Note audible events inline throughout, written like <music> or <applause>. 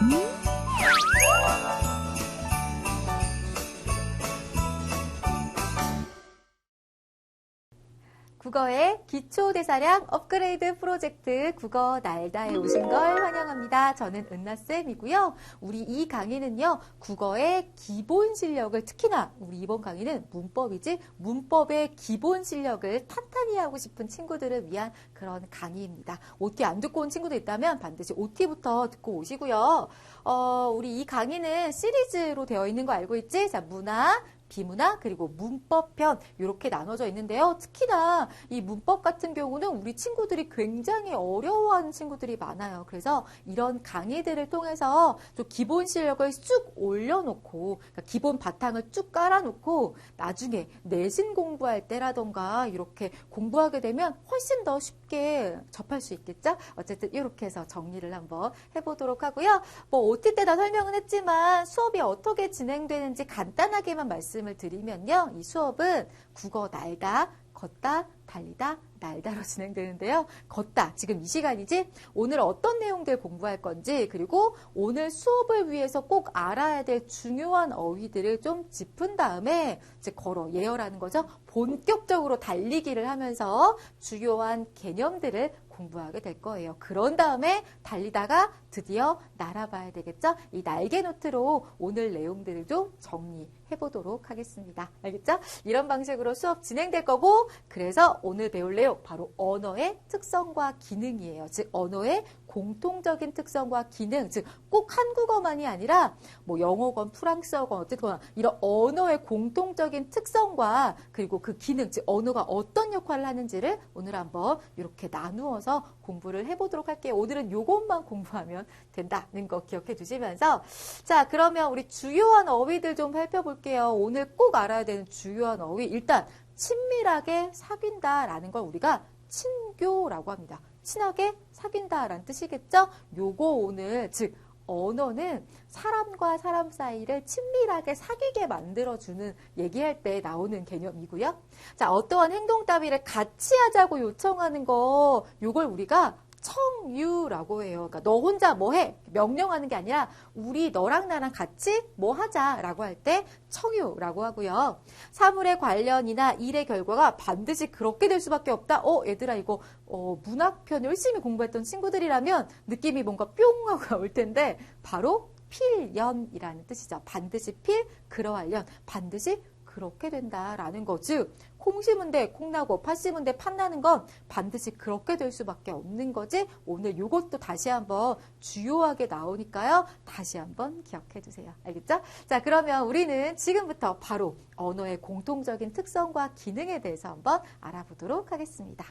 Mm. 국어의 기초대사량 업그레이드 프로젝트 국어 날다에 오신 걸 환영합니다. 저는 은나쌤이고요. 우리 이 강의는요, 국어의 기본 실력을 특히나 우리 이번 강의는 문법이지 문법의 기본 실력을 탄탄히 하고 싶은 친구들을 위한 그런 강의입니다. OT 안 듣고 온 친구들 있다면 반드시 OT부터 듣고 오시고요. 어, 우리 이 강의는 시리즈로 되어 있는 거 알고 있지? 자, 문화, 비문화 그리고 문법편 이렇게 나눠져 있는데요. 특히나 이 문법 같은 경우는 우리 친구들이 굉장히 어려워하는 친구들이 많아요. 그래서 이런 강의들을 통해서 좀 기본 실력을 쭉 올려놓고 그러니까 기본 바탕을 쭉 깔아놓고 나중에 내신 공부할 때라던가 이렇게 공부하게 되면 훨씬 더 쉽게 접할 수 있겠죠. 어쨌든 이렇게 해서 정리를 한번 해보도록 하고요. 뭐 OT 때 다 설명은 했지만 수업이 어떻게 진행되는지 간단하게만 말씀 말씀을 드리면요. 이 수업은 국어 날다, 걷다, 달리다, 날다로 <laughs> 진행되는데요. 걷다. 지금 이 시간이지? 오늘 어떤 내용들 공부할 건지, 그리고 오늘 수업을 위해서 꼭 알아야 될 중요한 어휘들을 좀 짚은 다음에 이제 걸어 예열하는 거죠. 본격적으로 달리기를 하면서 주요한 개념들을 공부하게 될 거예요. 그런 다음에 달리다가 드디어 날아봐야 되겠죠? 이 날개 노트로 오늘 내용들을 좀 정리해 보도록 하겠습니다. 알겠죠? 이런 방식으로 수업 진행될 거고, 그래서 오늘 배울 내용 바로 언어의 특성과 기능이에요. 즉, 언어의 공통적인 특성과 기능, 즉 꼭 한국어만이 아니라 뭐 영어건 프랑스어건 어쨌거나 이런 언어의 공통적인 특성과 그리고 그 기능, 즉 언어가 어떤 역할을 하는지를 오늘 한번 이렇게 나누어서 공부를 해보도록 할게요. 오늘은 이것만 공부하면 된다는 거 기억해 두시면서 자 그러면 우리 주요한 어휘들 좀 살펴볼게요. 오늘 꼭 알아야 되는 주요한 어휘 일단 친밀하게 사귄다라는 걸 우리가 친교라고 합니다. 친하게 사귄다라는 뜻이겠죠? 요거 오늘 즉 언어는 사람과 사람 사이를 친밀하게 사귀게 만들어주는 얘기할 때 나오는 개념이고요. 자, 어떠한 행동 따위를 같이 하자고 요청하는 거, 요걸 우리가 청유라고 해요. 그러니까 너 혼자 뭐 해? 명령하는 게 아니라 우리 너랑 나랑 같이 뭐 하자라고 할 때 청유라고 하고요. 사물의 관련이나 일의 결과가 반드시 그렇게 될 수밖에 없다. 어, 얘들아 이거 어, 문학편 열심히 공부했던 친구들이라면 느낌이 뭔가 뿅 하고 <laughs> 올 텐데 바로 필연이라는 뜻이죠. 반드시 필, 그러하련, 반드시 그렇게 된다라는 거. 즉, 콩 심은 데 콩 나고 팥 심은 데 팥 나는 건 반드시 그렇게 될 수밖에 없는 거지. 오늘 이것도 다시 한번 주요하게 나오니까요. 다시 한번 기억해 두세요. 알겠죠? 자, 그러면 우리는 지금부터 바로 언어의 공통적인 특성과 기능에 대해서 한번 알아보도록 하겠습니다.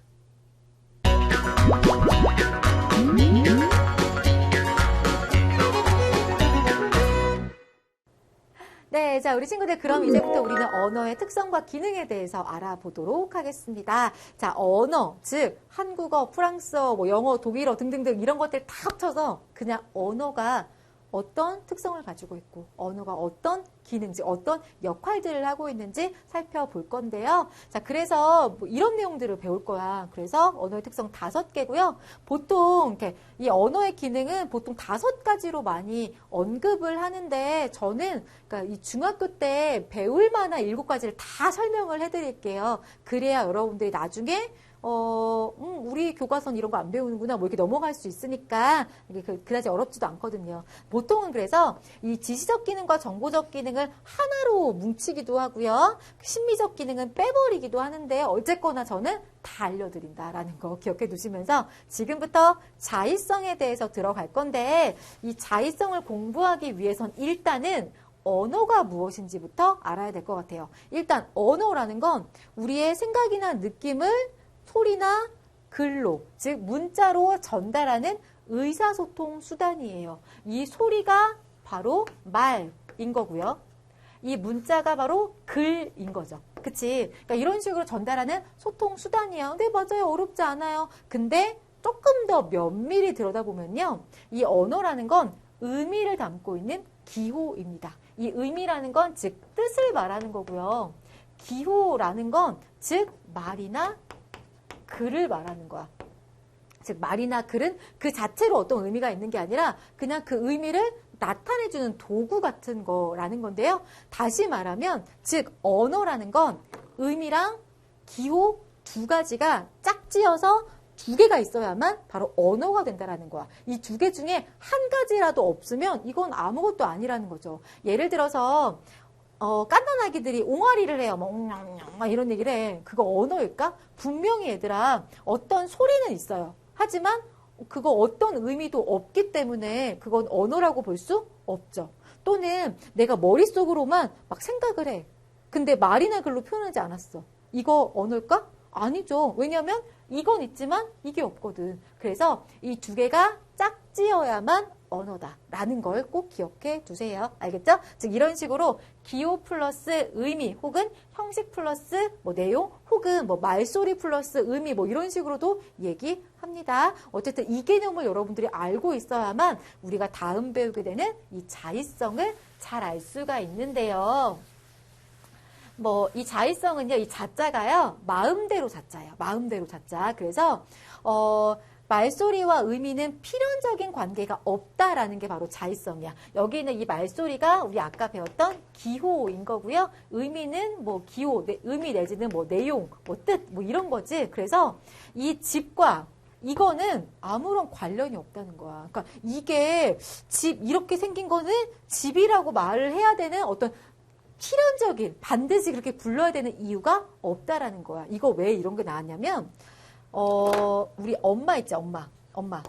네, 자, 우리 친구들 그럼 이제부터 우리는 언어의 특성과 기능에 대해서 알아보도록 하겠습니다. 자, 언어, 즉 한국어, 프랑스어, 뭐 영어, 독일어 등등등 이런 것들 다 합쳐서 그냥 언어가 어떤 특성을 가지고 있고 언어가 어떤 기능지 어떤 역할들을 하고 있는지 살펴볼 건데요. 자, 그래서 뭐 이런 내용들을 배울 거야. 그래서 언어의 특성 다섯 개고요. 보통 이렇게 이 언어의 기능은 보통 다섯 가지로 많이 언급을 하는데 저는 그러니까 이 중학교 때 배울 만한 일곱 가지를 다 설명을 해드릴게요. 그래야 여러분들이 나중에 어, 음, 우리 교과서는 이런 거 안 배우는구나, 뭐 이렇게 넘어갈 수 있으니까, 이게 그, 그다지 어렵지도 않거든요. 보통은 그래서 이 지시적 기능과 정보적 기능을 하나로 뭉치기도 하고요. 심미적 기능은 빼버리기도 하는데, 어쨌거나 저는 다 알려드린다라는 거 기억해 두시면서 지금부터 자의성에 대해서 들어갈 건데, 이 자의성을 공부하기 위해선 일단은 언어가 무엇인지부터 알아야 될 것 같아요. 일단 언어라는 건 우리의 생각이나 느낌을 소리나 글로, 즉 문자로 전달하는 의사소통 수단이에요. 이 소리가 바로 말인 거고요. 이 문자가 바로 글인 거죠. 그치? 그러니까 이런 식으로 전달하는 소통 수단이에요. 네, 맞아요. 어렵지 않아요. 근데 조금 더 면밀히 들여다보면요. 이 언어라는 건 의미를 담고 있는 기호입니다. 이 의미라는 건 즉 뜻을 말하는 거고요. 기호라는 건 즉 말이나 글을 말하는 거야. 즉 말이나 글은 그 자체로 어떤 의미가 있는 게 아니라 그냥 그 의미를 나타내주는 도구 같은 거라는 건데요. 다시 말하면 즉 언어라는 건 의미랑 기호 두 가지가 짝지어서 두 개가 있어야만 바로 언어가 된다라는 거야. 이 두 개 중에 한 가지라도 없으면 이건 아무것도 아니라는 거죠. 예를 들어서 어, 깐난 아기들이 옹알이를 해요. 막, 옹냥냥, 막 이런 얘기를 해. 그거 언어일까? 분명히 얘들아, 어떤 소리는 있어요. 하지만 그거 어떤 의미도 없기 때문에 그건 언어라고 볼 수 없죠. 또는 내가 머릿속으로만 막 생각을 해. 근데 말이나 글로 표현하지 않았어. 이거 언어일까? 아니죠. 왜냐하면 이건 있지만 이게 없거든. 그래서 이 두 개가 짝지어야만 언어다라는 걸 꼭 기억해 두세요. 알겠죠? 즉 이런 식으로 기호 플러스 의미 혹은 형식 플러스 뭐 내용 혹은 뭐 말소리 플러스 의미 뭐 이런 식으로도 얘기합니다. 어쨌든 이 개념을 여러분들이 알고 있어야만 우리가 다음 배우게 되는 이 자의성을 잘 알 수가 있는데요. 뭐 이 자의성은요, 이 자자가요, 마음대로 자자예요. 마음대로 자자. 그래서 어 말소리와 의미는 필연적인 관계가 없다라는 게 바로 자의성이야. 여기 있는 이 말소리가 우리 아까 배웠던 기호인 거고요. 의미는 뭐 기호, 의미 내지는 뭐 내용, 뭐 뜻, 뭐 이런 거지. 그래서 이 집과 이거는 아무런 관련이 없다는 거야. 그러니까 이게 집 이렇게 생긴 거는 집이라고 말을 해야 되는 어떤 필연적인 반드시 그렇게 불러야 되는 이유가 없다라는 거야. 이거 왜 이런 게 나왔냐면 어, 우리 엄마 있죠, 엄마. 엄마.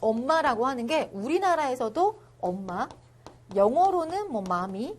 엄마라고 하는 게 우리나라에서도 엄마, 영어로는 뭐 마미,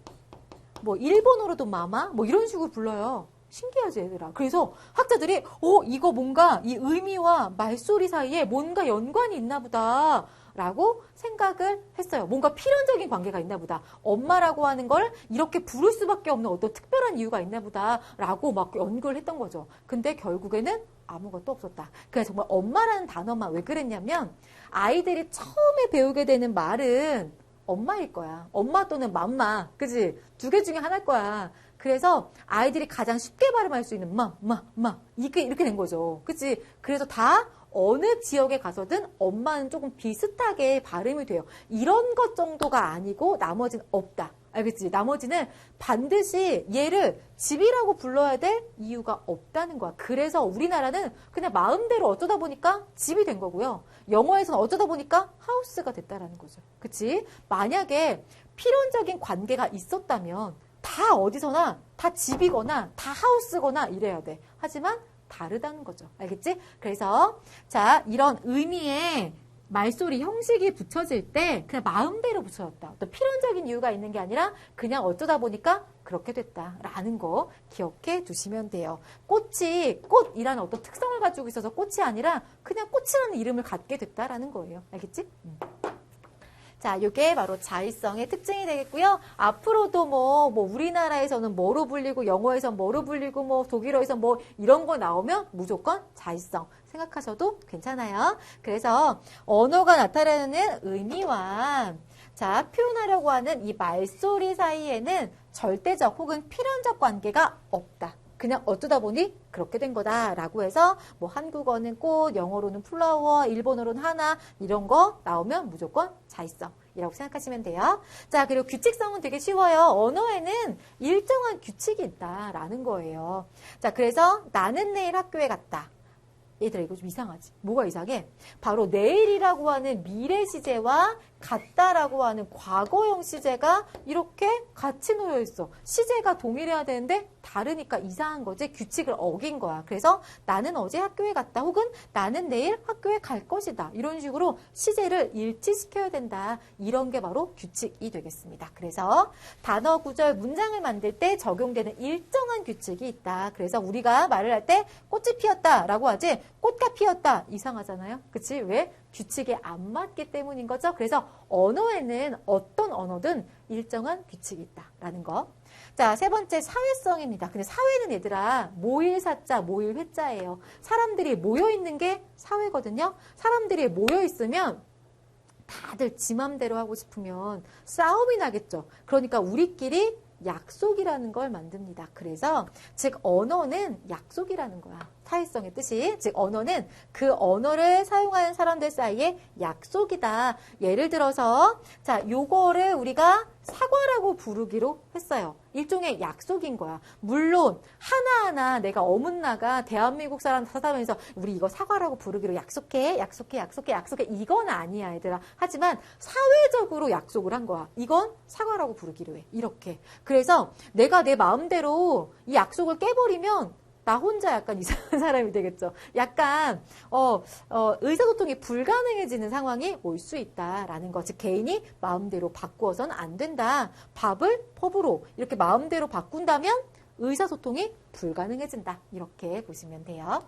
뭐 일본어로도 마마, 뭐 이런 식으로 불러요. 신기하지, 얘들아. 그래서 학자들이, 어, 이거 뭔가 이 의미와 말소리 사이에 뭔가 연관이 있나 보다. 라고 생각을 했어요. 뭔가 필연적인 관계가 있나 보다. 엄마라고 하는 걸 이렇게 부를 수밖에 없는 어떤 특별한 이유가 있나 보다. 라고 막 연구를 했던 거죠. 근데 결국에는 아무것도 없었다. 그래서 정말 엄마라는 단어만 왜 그랬냐면 아이들이 처음에 배우게 되는 말은 엄마일 거야. 엄마 또는 맘마. 그지? 두 개 중에 하나일 거야. 그래서 아이들이 가장 쉽게 발음할 수 있는 마, 마, 마. 이게 이렇게 된 거죠. 그치? 그래서 다 어느 지역에 가서든 엄마는 조금 비슷하게 발음이 돼요. 이런 것 정도가 아니고 나머지는 없다. 알겠지? 나머지는 반드시 얘를 집이라고 불러야 될 이유가 없다는 거야. 그래서 우리나라는 그냥 마음대로 어쩌다 보니까 집이 된 거고요. 영어에서는 어쩌다 보니까 하우스가 됐다라는 거죠. 그치? 만약에 필연적인 관계가 있었다면 다 어디서나 다 집이거나 다 하우스거나 이래야 돼. 하지만 다르다는 거죠. 알겠지? 그래서 자 이런 의미의 말소리 형식이 붙여질 때 그냥 마음대로 붙여졌다. 어떤 필연적인 이유가 있는 게 아니라 그냥 어쩌다 보니까 그렇게 됐다라는 거 기억해 두시면 돼요. 꽃이 꽃이라는 어떤 특성을 가지고 있어서 꽃이 아니라 그냥 꽃이라는 이름을 갖게 됐다라는 거예요. 알겠지? 음. 자, 이게 바로 자의성의 특징이 되겠고요. 앞으로도 뭐, 뭐 우리나라에서는 뭐로 불리고 영어에서 뭐로 불리고 뭐 독일어에서 뭐 이런 거 나오면 무조건 자의성 생각하셔도 괜찮아요. 그래서 언어가 나타내는 의미와 자, 표현하려고 하는 이 말소리 사이에는 절대적 혹은 필연적 관계가 없다. 그냥 어쩌다 보니 그렇게 된 거다라고 해서 뭐 한국어는 꽃, 영어로는 플라워, 일본어로는 하나 이런 거 나오면 무조건 자의성이라고 생각하시면 돼요. 자, 그리고 규칙성은 되게 쉬워요. 언어에는 일정한 규칙이 있다라는 거예요. 자, 그래서 나는 내일 학교에 갔다. 얘들아 이거 좀 이상하지? 뭐가 이상해? 바로 내일이라고 하는 미래 시제와 같다라고 하는 과거형 시제가 이렇게 같이 놓여 있어. 시제가 동일해야 되는데 다르니까 이상한 거지. 규칙을 어긴 거야. 그래서 나는 어제 학교에 갔다. 혹은 나는 내일 학교에 갈 것이다. 이런 식으로 시제를 일치시켜야 된다. 이런 게 바로 규칙이 되겠습니다. 그래서 단어, 구절, 문장을 만들 때 적용되는 일정한 규칙이 있다. 그래서 우리가 말을 할 때 꽃이 피었다라고 하지 꽃가 피었다. 이상하잖아요. 그치? 왜? 규칙에 안 맞기 때문인 거죠. 그래서 언어에는 어떤 언어든 일정한 규칙이 있다라는 거. 자, 세 번째 사회성입니다. 근데 사회는 얘들아 모일 사자, 모일 회자예요. 사람들이 모여 있는 게 사회거든요. 사람들이 모여 있으면 다들 지 맘대로 하고 싶으면 싸움이 나겠죠. 그러니까 우리끼리 약속이라는 걸 만듭니다. 그래서 즉 언어는 약속이라는 거야. 타의성의 뜻이 즉 언어는 그 언어를 사용하는 사람들 사이의 약속이다. 예를 들어서 자 요거를 우리가 사과라고 부르기로 했어요. 일종의 약속인 거야. 물론 하나하나 내가 어문나가 대한민국 사람 사다면서 우리 이거 사과라고 부르기로 약속해, 약속해, 약속해, 약속해 이건 아니야 얘들아. 하지만 사회적으로 약속을 한 거야. 이건 사과라고 부르기로 해. 이렇게. 그래서 내가 내 마음대로 이 약속을 깨버리면 나 혼자 약간 <laughs> 이상한 사람이 되겠죠. 약간 어, 어, 의사소통이 불가능해지는 상황이 올 수 있다라는 거. 즉 개인이 마음대로 바꾸어서는 안 된다. 밥을 법으로 이렇게 마음대로 바꾼다면 의사소통이 불가능해진다. 이렇게 보시면 돼요.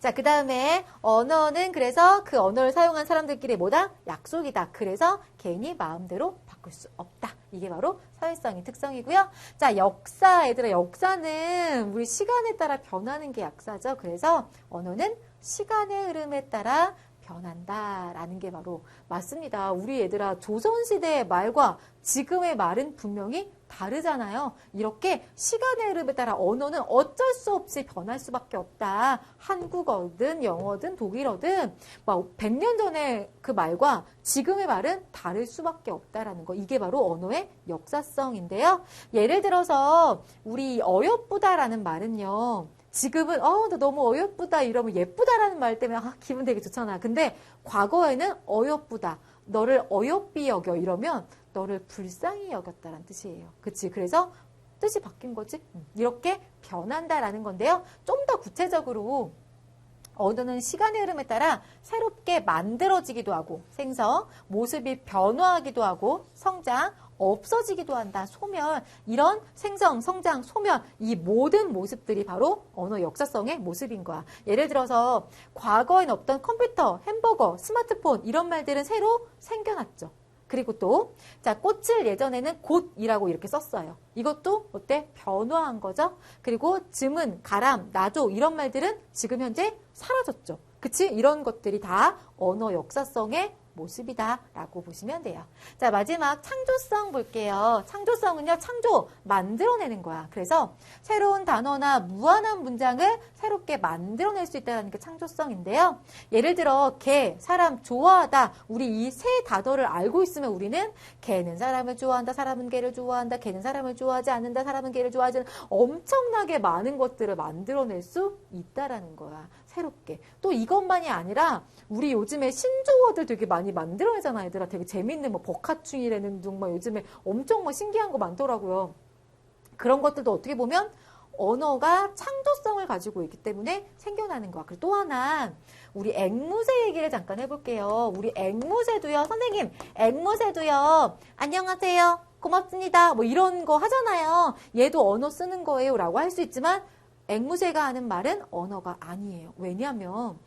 자, 그 다음에 언어는 그래서 그 언어를 사용한 사람들끼리 뭐다? 약속이다. 그래서 개인이 마음대로 바꿀 수 없다. 이게 바로 사회성의 특성이고요. 자, 역사, 얘들아, 역사는 우리 시간에 따라 변하는 게 약사죠. 그래서 언어는 시간의 흐름에 따라 변한다라는 게 바로 맞습니다. 우리 얘들아, 조선시대의 말과 지금의 말은 분명히 다르잖아요. 이렇게 시간의 흐름에 따라 언어는 어쩔 수 없이 변할 수밖에 없다. 한국어든 영어든 독일어든 막 100년 전에 그 말과 지금의 말은 다를 수밖에 없다라는 거. 이게 바로 언어의 역사성인데요. 예를 들어서 우리 어여쁘다라는 말은요. 지금은 어, 나 너무 어여쁘다 이러면 예쁘다라는 말 때문에 아, 기분 되게 좋잖아. 근데 과거에는 어여쁘다. 너를 어여삐 여겨 이러면 너를 불쌍히 여겼다라는 뜻이에요. 그치? 그래서 뜻이 바뀐 거지? 음, 이렇게 변한다라는 건데요. 좀 더 구체적으로 언어는 시간의 흐름에 따라 새롭게 만들어지기도 하고 생성, 모습이 변화하기도 하고 성장, 없어지기도 한다. 소멸. 이런 생성, 성장, 소멸. 이 모든 모습들이 바로 언어 역사성의 모습인 거야. 예를 들어서 과거엔 없던 컴퓨터, 햄버거, 스마트폰 이런 말들은 새로 생겨났죠. 그리고 또, 자, 꽃을 예전에는 곧이라고 이렇게 썼어요. 이것도 어때? 변화한 거죠? 그리고 즈문, 가람, 나조 이런 말들은 지금 현재 사라졌죠. 그치? 이런 것들이 다 언어 역사성의 모습이다라고 보시면 돼요. 자, 마지막 창조성 볼게요. 창조성은요, 창조, 만들어내는 거야. 그래서 새로운 단어나 무한한 문장을 새롭게 만들어낼 수 있다는 게 창조성인데요. 예를 들어, 개, 사람, 좋아하다. 우리 이 세 단어를 알고 있으면 우리는 개는 사람을 좋아한다, 사람은 개를 좋아한다, 개는 사람을 좋아하지 않는다, 사람은 개를 좋아하지 않는다. 엄청나게 많은 것들을 만들어낼 수 있다라는 거야. 새롭게. 또 이것만이 아니라 우리 요즘에 신조어들 되게 많이 만들어내잖아, 얘들아. 되게 재밌는 뭐 버카충이라는 둥, 뭐 요즘에 엄청 뭐 신기한 거 많더라고요. 그런 것들도 어떻게 보면 언어가 창조성을 가지고 있기 때문에 생겨나는 거야. 그리고 또 하나, 우리 앵무새 얘기를 잠깐 해볼게요. 우리 앵무새도요, 선생님, 앵무새도요, 안녕하세요. 고맙습니다. 뭐 이런 거 하잖아요. 얘도 언어 쓰는 거예요. 라고 할 수 있지만, 앵무새가 하는 말은 언어가 아니에요. 왜냐하면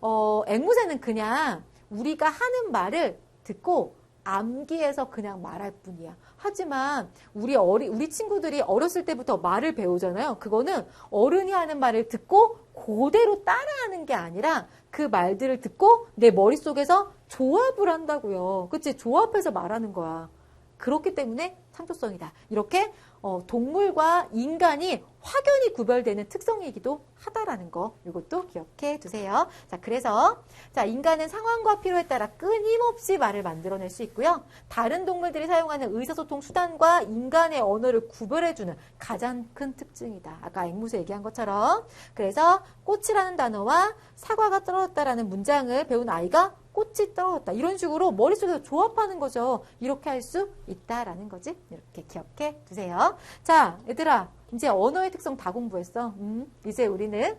어, 앵무새는 그냥 우리가 하는 말을 듣고 암기해서 그냥 말할 뿐이야. 하지만 우리 어리 우리 친구들이 어렸을 때부터 말을 배우잖아요. 그거는 어른이 하는 말을 듣고 그대로 따라하는 게 아니라 그 말들을 듣고 내 머릿속에서 조합을 한다고요. 그치? 조합해서 말하는 거야. 그렇기 때문에 창조성이다. 이렇게 어, 동물과 인간이 확연히 구별되는 특성이기도 하다라는 거 이것도 기억해 두세요. 자, 그래서 자, 인간은 상황과 필요에 따라 끊임없이 말을 만들어낼 수 있고요. 다른 동물들이 사용하는 의사소통 수단과 인간의 언어를 구별해 주는 가장 큰 특징이다. 아까 앵무새 얘기한 것처럼 그래서 꽃이라는 단어와 사과가 떨어졌다라는 문장을 배운 아이가 꽃이 떨어졌다. 이런 식으로 머릿속에서 조합하는 거죠. 이렇게 할 수 있다라는 거지. 이렇게 기억해 두세요. 자, 얘들아. 이제 언어의 특성 다 공부했어. 음, 이제 우리는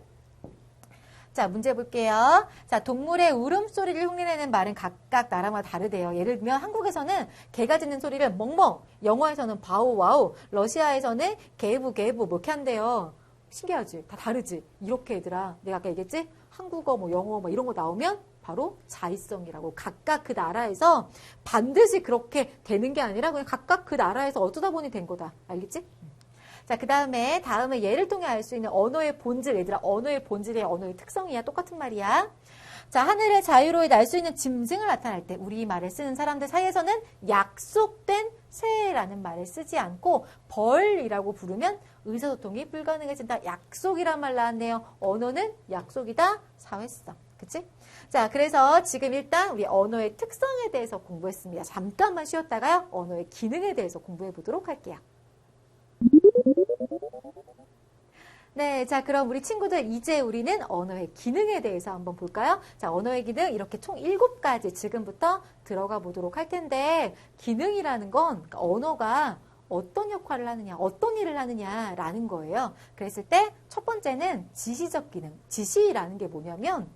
자, 문제 볼게요. 자, 동물의 울음소리를 흉내내는 말은 각각 나라마다 다르대요. 예를 들면 한국에서는 개가 짖는 소리를 멍멍, 영어에서는 바우 와우, 러시아에서는 게부 뭐 이렇게 한대요. 신기하지? 다 다르지? 이렇게 얘들아. 내가 아까 얘기했지? 한국어, 뭐 영어, 뭐 이런 거 나오면 바로 자의성이라고 각각 그 나라에서 반드시 그렇게 되는 게 아니라 그냥 각각 그 나라에서 어쩌다 보니 된 거다. 알겠지? 자, 그 다음에, 다음에 예를 통해 알 수 있는 언어의 본질, 얘들아, 언어의 본질의 언어의 특성이야. 똑같은 말이야. 자, 하늘의 자유로이 날 수 있는 짐승을 나타낼 때 우리 말을 쓰는 사람들 사이에서는 약속된 새라는 말을 쓰지 않고 벌이라고 부르면 의사소통이 불가능해진다. 약속이란 말 나왔네요. 언어는 약속이다. 사회성. 그치? 자, 그래서 지금 일단 우리 언어의 특성에 대해서 공부했습니다. 잠깐만 쉬었다가요. 언어의 기능에 대해서 공부해 보도록 할게요. 네, 자, 그럼 우리 친구들 이제 우리는 언어의 기능에 대해서 한번 볼까요? 자, 언어의 기능 이렇게 총 일곱 가지 지금부터 들어가 보도록 할 텐데, 기능이라는 건 그러니까 언어가 어떤 역할을 하느냐, 어떤 일을 하느냐라는 거예요. 그랬을 때 첫 번째는 지시적 기능. 지시라는 게 뭐냐면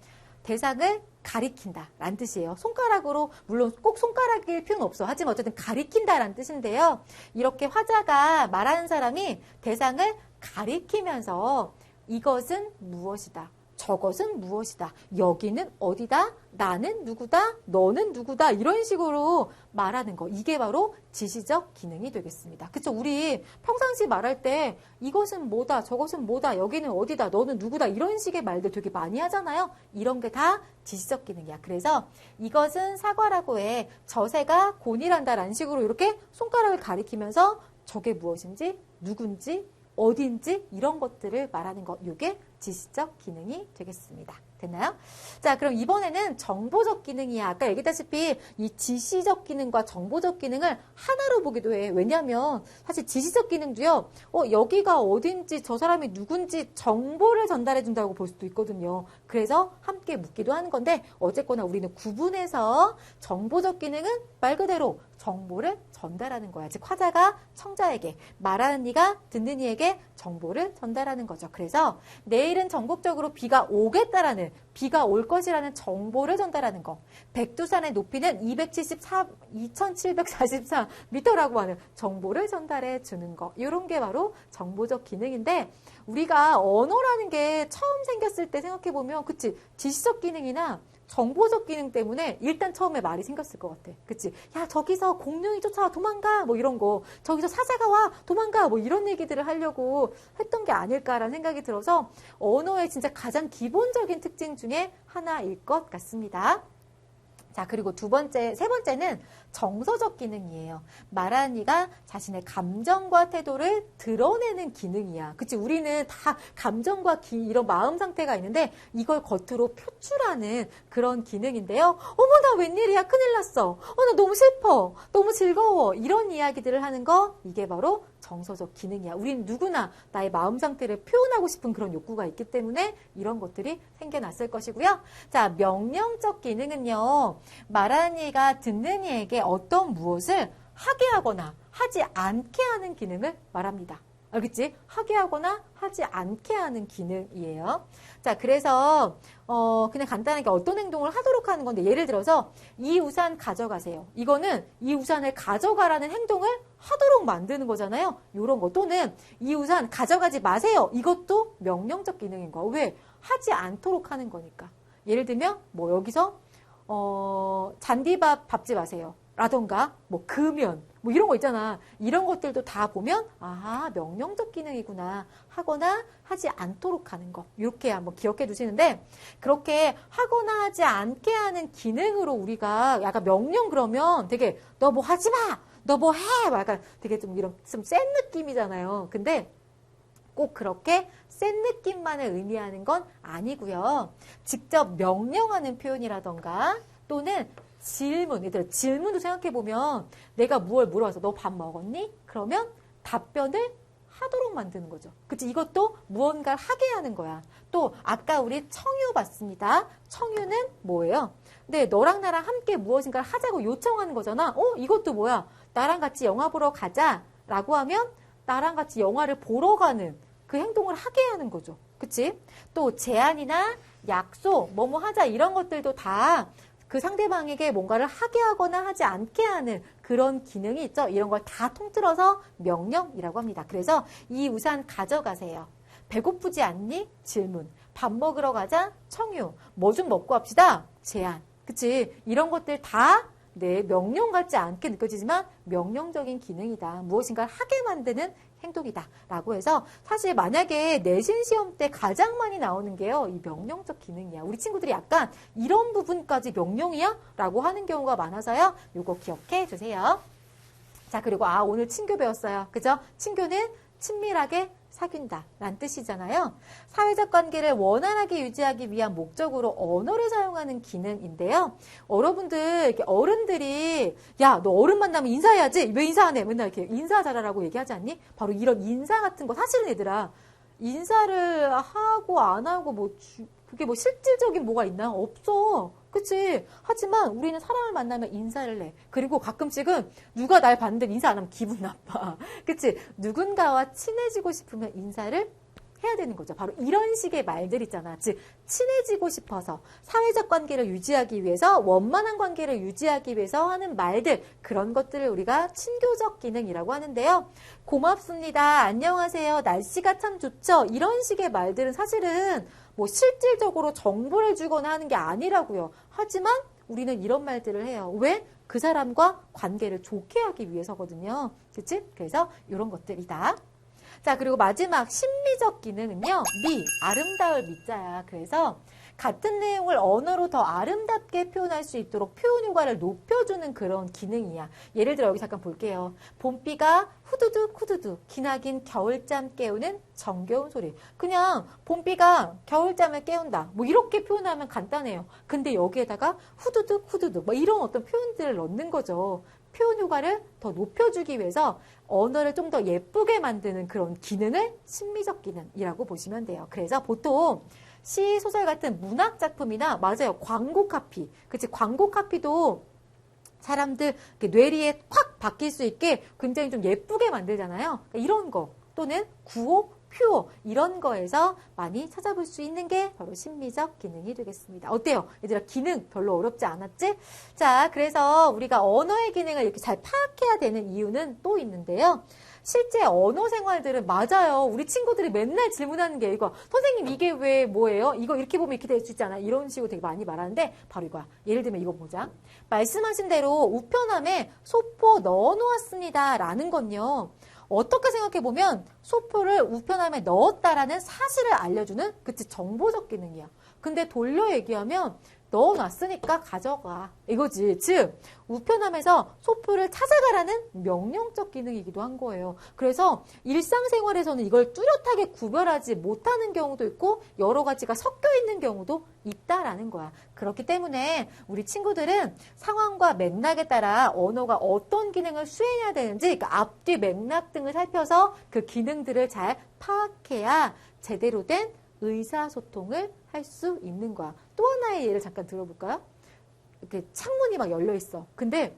대상을 가리킨다 라는 뜻이에요. 손가락으로 물론 꼭 손가락일 필요는 없어. 하지만 어쨌든 가리킨다 라는 뜻인데요. 이렇게 화자가 말하는 사람이 대상을 가리키면서 이것은 무엇이다. 저것은 무엇이다. 여기는 어디다. 나는 누구다. 너는 누구다. 이런 식으로 말하는 거. 이게 바로 지시적 기능이 되겠습니다. 그쵸? 우리 평상시 말할 때 이것은 뭐다. 저것은 뭐다. 여기는 어디다. 너는 누구다. 이런 식의 말들 되게 많이 하잖아요. 이런 게 다 지시적 기능이야. 그래서 이것은 사과라고 해. 저새가 곤이란다 라는 식으로 이렇게 손가락을 가리키면서 저게 무엇인지 누군지 어딘지 이런 것들을 말하는 것. 이게 지시적 기능이 되겠습니다. 됐나요? 자, 그럼 이번에는 정보적 기능이야. 아까 얘기했다시피 이 지시적 기능과 정보적 기능을 하나로 보기도 해. 왜냐하면 사실 지시적 기능도요. 어, 여기가 어딘지 저 사람이 누군지 정보를 전달해 준다고 볼 수도 있거든요. 그래서 함께 묻기도 하는 건데 어쨌거나 우리는 구분해서 정보적 기능은 말 그대로 정보를 전달하는 거야. 즉 화자가 청자에게 말하는 이가 듣는 이에게 정보를 전달하는 거죠. 그래서 내일은 전국적으로 비가 오겠다라는 비가 올 것이라는 정보를 전달하는 거. 백두산의 높이는 274 2744m라고 하는 정보를 전달해 주는 거. 이런 게 바로 정보적 기능인데 우리가 언어라는 게 처음 생겼을 때 생각해 보면 그치 지시적 기능이나 정보적 기능 때문에 일단 처음에 말이 생겼을 것 같아. 그치? 야, 저기서 공룡이 쫓아와 도망가! 뭐 이런 거. 저기서 사자가 와 도망가! 뭐 이런 얘기들을 하려고 했던 게 아닐까라는 생각이 들어서 언어의 진짜 가장 기본적인 특징 중에 하나일 것 같습니다. 자, 그리고 두 번째, 세 번째는 정서적 기능이에요. 말하는 이가 자신의 감정과 태도를 드러내는 기능이야. 그치? 우리는 다 감정과 기, 이런 마음 상태가 있는데 이걸 겉으로 표출하는 그런 기능인데요. 어머, 나 웬일이야? 큰일 났어. 어, 나 너무 슬퍼. 너무 즐거워. 이런 이야기들을 하는 거, 이게 바로 정서적 기능이야. 우린 누구나 나의 마음 상태를 표현하고 싶은 그런 욕구가 있기 때문에 이런 것들이 생겨났을 것이고요. 자, 명령적 기능은요. 말하는 이가 듣는 이에게 어떤 무엇을 하게 하거나 하지 않게 하는 기능을 말합니다. 알겠지? 하게 하거나 하지 않게 하는 기능이에요. 자, 그래서 어 그냥 간단하게 어떤 행동을 하도록 하는 건데 예를 들어서 이 우산 가져가세요. 이거는 이 우산을 가져가라는 행동을 하도록 만드는 거잖아요. 이런 거 또는 이 우산 가져가지 마세요. 이것도 명령적 기능인 거. 왜? 하지 않도록 하는 거니까. 예를 들면 뭐 여기서 어 잔디밥 밟지 마세요. 라던가 뭐 금연 뭐 이런 거 있잖아. 이런 것들도 다 보면 아 명령적 기능이구나 하거나 하지 않도록 하는 거 이렇게 한번 기억해 두시는데 그렇게 하거나 하지 않게 하는 기능으로 우리가 약간 명령 그러면 되게 너 뭐 하지 마. 너 뭐 해. 약간 되게 좀 이런 좀 센 느낌이잖아요. 근데 꼭 그렇게 센 느낌만을 의미하는 건 아니고요. 직접 명령하는 표현이라던가 또는 질문, 얘들 질문도 생각해 보면 내가 무얼 물어서 너 밥 먹었니? 그러면 답변을 하도록 만드는 거죠. 그치? 이것도 무언가를 하게 하는 거야. 또 아까 우리 청유 봤습니다. 청유는 뭐예요? 네, 너랑 나랑 함께 무엇인가를 하자고 요청하는 거잖아. 어, 이것도 뭐야? 나랑 같이 영화 보러 가자. 라고 하면 나랑 같이 영화를 보러 가는 그 행동을 하게 하는 거죠. 그치? 또 제안이나 약속, 뭐뭐 하자 이런 것들도 다 그 상대방에게 뭔가를 하게 하거나 하지 않게 하는 그런 기능이 있죠. 이런 걸 다 통틀어서 명령이라고 합니다. 그래서 이 우산 가져가세요. 배고프지 않니? 질문. 밥 먹으러 가자? 청유. 뭐 좀 먹고 합시다? 제안. 그치? 이런 것들 다 네, 명령 같지 않게 느껴지지만 명령적인 기능이다. 무엇인가를 하게 만드는 행동이다. 라고 해서 사실 만약에 내신 시험 때 가장 많이 나오는 게요. 이 명령적 기능이야. 우리 친구들이 약간 이런 부분까지 명령이야? 라고 하는 경우가 많아서요. 요거 기억해 주세요. 자, 그리고 아, 오늘 친교 배웠어요. 그죠? 친교는 친밀하게 사귄다 라는 뜻이잖아요. 사회적 관계를 원활하게 유지하기 위한 목적으로 언어를 사용하는 기능인데요. 여러분들, 어른들이 야, 너 어른 만나면 인사해야지. 왜 인사 안 해? 맨날 이렇게 인사 잘하라고 얘기하지 않니? 바로 이런 인사 같은 거 사실은 얘들아 인사를 하고 안 하고 뭐 주, 그게 뭐 실질적인 뭐가 있나? 없어. 그치? 하지만 우리는 사람을 만나면 인사를 해. 그리고 가끔씩은 누가 날 봤는데 인사 안 하면 기분 나빠. <laughs> 그치? 누군가와 친해지고 싶으면 인사를 해야 되는 거죠. 바로 이런 식의 말들 있잖아. 즉, 친해지고 싶어서 사회적 관계를 유지하기 위해서 원만한 관계를 유지하기 위해서 하는 말들 그런 것들을 우리가 친교적 기능이라고 하는데요. 고맙습니다. 안녕하세요. 날씨가 참 좋죠. 이런 식의 말들은 사실은 뭐 실질적으로 정보를 주거나 하는 게 아니라고요. 하지만 우리는 이런 말들을 해요. 왜? 그 사람과 관계를 좋게 하기 위해서거든요. 그치? 그래서 이런 것들이다. 자, 그리고 마지막 심미적 기능은요. 미, 아름다울 미자야. 그래서 같은 내용을 언어로 더 아름답게 표현할 수 있도록 표현 효과를 높여주는 그런 기능이야. 예를 들어 여기 잠깐 볼게요. 봄비가 후두둑 후두둑 기나긴 겨울잠 깨우는 정겨운 소리. 그냥 봄비가 겨울잠을 깨운다. 뭐 이렇게 표현하면 간단해요. 근데 여기에다가 후두둑 후두둑 뭐 이런 어떤 표현들을 넣는 거죠. 표현 효과를 더 높여주기 위해서 언어를 좀 더 예쁘게 만드는 그런 기능을 심미적 기능이라고 보시면 돼요. 그래서 보통 시, 소설 같은 문학 작품이나 맞아요. 광고 카피. 그치 광고 카피도 사람들 뇌리에 콱 박힐 수 있게 굉장히 좀 예쁘게 만들잖아요. 그러니까 이런 거 또는 구호, 표 이런 거에서 많이 찾아볼 수 있는 게 바로 심미적 기능이 되겠습니다. 어때요? 얘들아 기능 별로 어렵지 않았지? 자, 그래서 우리가 언어의 기능을 이렇게 잘 파악해야 되는 이유는 또 있는데요. 실제 언어 생활들은 맞아요. 우리 친구들이 맨날 질문하는 게 이거. 선생님 이게 왜 뭐예요? 이거 이렇게 보면 이렇게 될 수 있잖아. 이런 식으로 되게 많이 말하는데 바로 이거야. 예를 들면 이거 보자. 말씀하신 대로 우편함에 소포 넣어 놓았습니다. 라는 건요. 어떻게 생각해 보면 소포를 우편함에 넣었다라는 사실을 알려주는 그치 정보적 기능이야. 근데 돌려 얘기하면 넣어놨으니까 가져가. 이거지. 즉, 우편함에서 소프를 찾아가라는 명령적 기능이기도 한 거예요. 그래서 일상생활에서는 이걸 뚜렷하게 구별하지 못하는 경우도 있고 여러 가지가 섞여 있는 경우도 있다라는 거야. 그렇기 때문에 우리 친구들은 상황과 맥락에 따라 언어가 어떤 기능을 수행해야 되는지 그러니까 앞뒤 맥락 등을 살펴서 그 기능들을 잘 파악해야 제대로 된 의사소통을 할 수 있는 거야. 또 하나의 예를 잠깐 들어볼까요? 이렇게 창문이 막 열려 있어. 근데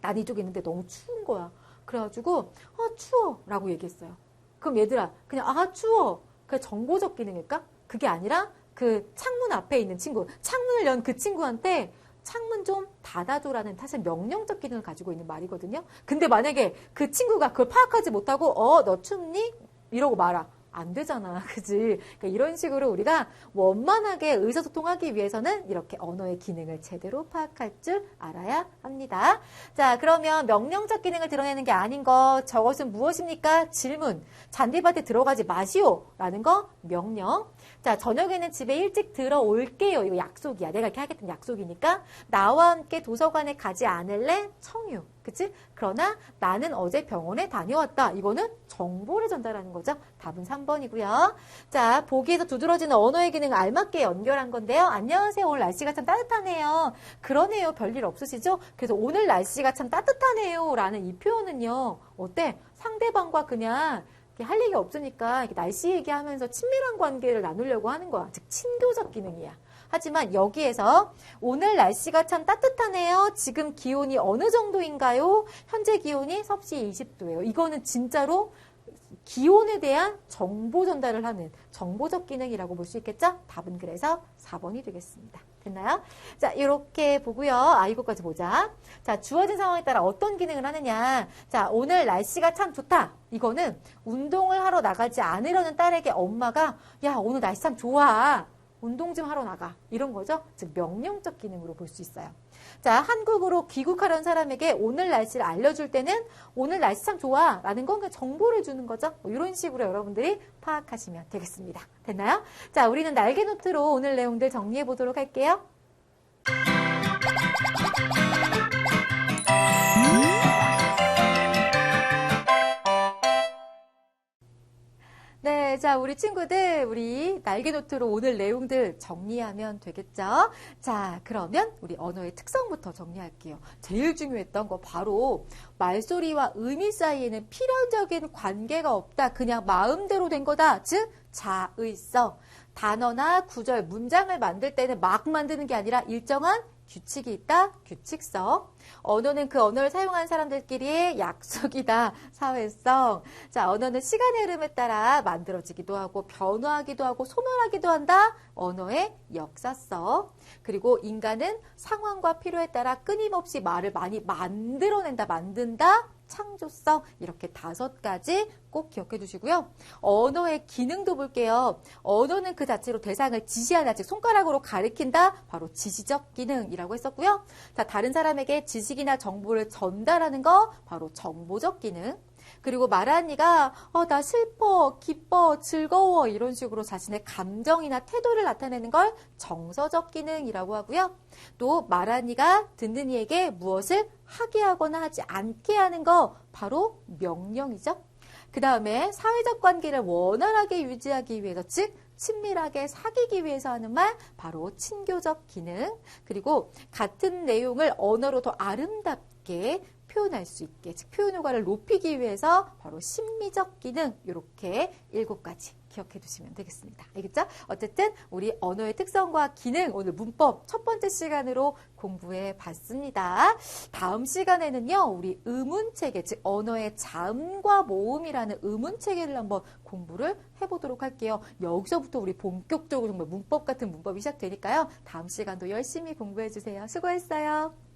난 이쪽에 있는데 너무 추운 거야. 그래가지고 아 추워 라고 얘기했어요. 그럼 얘들아 그냥 아 추워. 그 정보적 기능일까? 그게 아니라 그 창문 앞에 있는 친구, 창문을 연 그 친구한테 창문 좀 닫아줘라는 사실 명령적 기능을 가지고 있는 말이거든요. 근데 만약에 그 친구가 그걸 파악하지 못하고 어 너 춥니? 이러고 말아. 안 되잖아. <laughs> 그지? 그러니까 이런 식으로 우리가 원만하게 의사소통하기 위해서는 이렇게 언어의 기능을 제대로 파악할 줄 알아야 합니다. 자, 그러면 명령적 기능을 드러내는 게 아닌 거, 저것은 무엇입니까? 질문. 잔디밭에 들어가지 마시오. 라는 거, 명령. 자, 저녁에는 집에 일찍 들어올게요. 이거 약속이야. 내가 이렇게 하겠다는 약속이니까. 나와 함께 도서관에 가지 않을래? 청유. 그치? 그러나 나는 어제 병원에 다녀왔다. 이거는 정보를 전달하는 거죠. 답은 3번이고요. 자, 보기에서 두드러지는 언어의 기능을 알맞게 연결한 건데요. 안녕하세요. 오늘 날씨가 참 따뜻하네요. 그러네요. 별일 없으시죠? 그래서 오늘 날씨가 참 따뜻하네요. 라는 이 표현은요. 어때? 상대방과 그냥 할 얘기 없으니까 날씨 얘기하면서 친밀한 관계를 나누려고 하는 거야. 즉, 친교적 기능이야. 하지만 여기에서 오늘 날씨가 참 따뜻하네요. 지금 기온이 어느 정도인가요? 현재 기온이 섭씨 20도예요. 이거는 진짜로 기온에 대한 정보 전달을 하는 정보적 기능이라고 볼 수 있겠죠? 답은 그래서 4번이 되겠습니다. 됐나요? 자, 이렇게 보고요. 아, 이거까지 보자. 자, 주어진 상황에 따라 어떤 기능을 하느냐. 자, 오늘 날씨가 참 좋다. 이거는 운동을 하러 나가지 않으려는 딸에게 엄마가 야, 오늘 날씨 참 좋아. 운동 좀 하러 나가. 이런 거죠. 즉, 명령적 기능으로 볼 수 있어요. 자, 한국으로 귀국하려는 사람에게 오늘 날씨를 알려줄 때는 오늘 날씨 참 좋아. 라는 건 그냥 정보를 주는 거죠. 뭐 이런 식으로 여러분들이 파악하시면 되겠습니다. 됐나요? 자, 우리는 날개 노트로 오늘 내용들 정리해 보도록 할게요. 네, 자, 우리 친구들, 우리 날개 노트로 오늘 내용들 정리하면 되겠죠? 자, 그러면 우리 언어의 특성부터 정리할게요. 제일 중요했던 거 바로 말소리와 의미 사이에는 필연적인 관계가 없다. 그냥 마음대로 된 거다. 즉, 자의성. 단어나 구절, 문장을 만들 때는 막 만드는 게 아니라 일정한 규칙이 있다. 규칙성. 언어는 그 언어를 사용한 사람들끼리의 약속이다. <laughs> 사회성. 자, 언어는 시간의 흐름에 따라 만들어지기도 하고 변화하기도 하고 소멸하기도 한다. 언어의 역사성. 그리고 인간은 상황과 필요에 따라 끊임없이 말을 많이 만들어낸다. 만든다. 창조성 이렇게 다섯 가지 꼭 기억해 두시고요. 언어의 기능도 볼게요. 언어는 그 자체로 대상을 지시하다, 즉 손가락으로 가리킨다. 바로 지시적 기능이라고 했었고요. 자, 다른 사람에게 지식이나 정보를 전달하는 거 바로 정보적 기능. 그리고 말하니가 어, 나 슬퍼, 기뻐, 즐거워 이런 식으로 자신의 감정이나 태도를 나타내는 걸 정서적 기능이라고 하고요. 또 말하니가 듣는 이에게 무엇을 하게 하거나 하지 않게 하는 거 바로 명령이죠. 그 다음에 사회적 관계를 원활하게 유지하기 위해서 즉 친밀하게 사귀기 위해서 하는 말 바로 친교적 기능 그리고 같은 내용을 언어로 더 아름답게 표현할 수 있게 즉 표현 효과를 높이기 위해서 바로 심미적 기능 이렇게 일곱 가지 기억해 두시면 되겠습니다. 알겠죠? 어쨌든 우리 언어의 특성과 기능 오늘 문법 첫 번째 시간으로 공부해 봤습니다. 다음 시간에는요. 우리 의문체계 즉 언어의 자음과 모음이라는 의문체계를 한번 공부를 해보도록 할게요. 여기서부터 우리 본격적으로 정말 문법 같은 문법이 시작되니까요. 다음 시간도 열심히 공부해 주세요. 수고했어요.